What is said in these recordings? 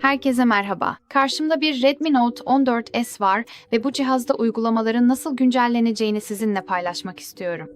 Herkese merhaba. Karşımda bir Redmi Note 14S var ve bu cihazda uygulamaların nasıl güncelleneceğini sizinle paylaşmak istiyorum.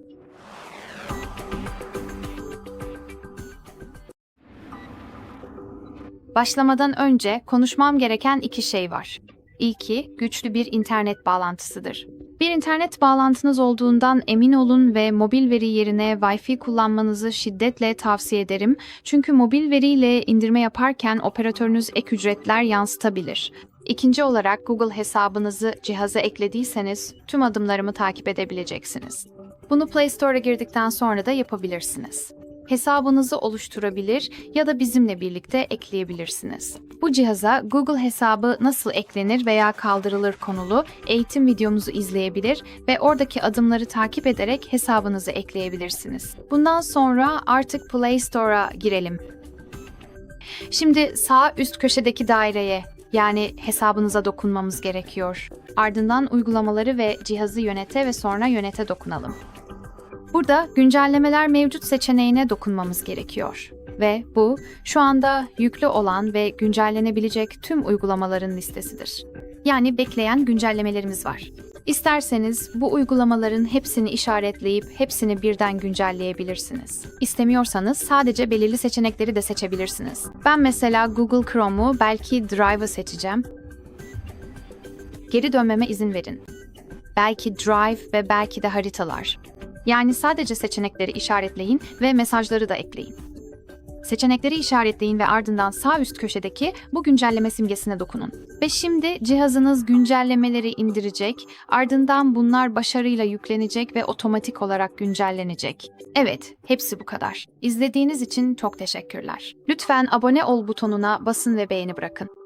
Başlamadan önce konuşmam gereken iki şey var. İlki, güçlü bir internet bağlantısıdır. Bir internet bağlantınız olduğundan emin olun ve mobil veri yerine Wi-Fi kullanmanızı şiddetle tavsiye ederim. Çünkü mobil veriyle indirme yaparken operatörünüz ek ücretler yansıtabilir. İkinci olarak Google hesabınızı cihaza eklediyseniz tüm adımlarımı takip edebileceksiniz. Bunu Play Store'a girdikten sonra da yapabilirsiniz. Hesabınızı oluşturabilir ya da bizimle birlikte ekleyebilirsiniz. Bu cihaza Google hesabı nasıl eklenir veya kaldırılır konulu eğitim videomuzu izleyebilir ve oradaki adımları takip ederek hesabınızı ekleyebilirsiniz. Bundan sonra artık Play Store'a girelim. Şimdi sağ üst köşedeki daireye yani hesabınıza dokunmamız gerekiyor. Ardından uygulamaları ve cihazı yönete ve sonra yönete dokunalım. Burada güncellemeler mevcut seçeneğine dokunmamız gerekiyor. Ve bu şu anda yüklü olan ve güncellenebilecek tüm uygulamaların listesidir. Yani bekleyen güncellemelerimiz var. İsterseniz bu uygulamaların hepsini işaretleyip hepsini birden güncelleyebilirsiniz. İstemiyorsanız sadece belirli seçenekleri de seçebilirsiniz. Ben mesela Google Chrome'u belki Drive'ı seçeceğim. Geri dönmeme izin verin. Belki Drive ve belki de haritalar. Yani sadece seçenekleri işaretleyin ve mesajları da ekleyin. Seçenekleri işaretleyin ve ardından sağ üst köşedeki bu güncelleme simgesine dokunun. Ve şimdi cihazınız güncellemeleri indirecek, ardından bunlar başarıyla yüklenecek ve otomatik olarak güncellenecek. Evet, hepsi bu kadar. İzlediğiniz için çok teşekkürler. Lütfen abone ol butonuna basın ve beğeni bırakın.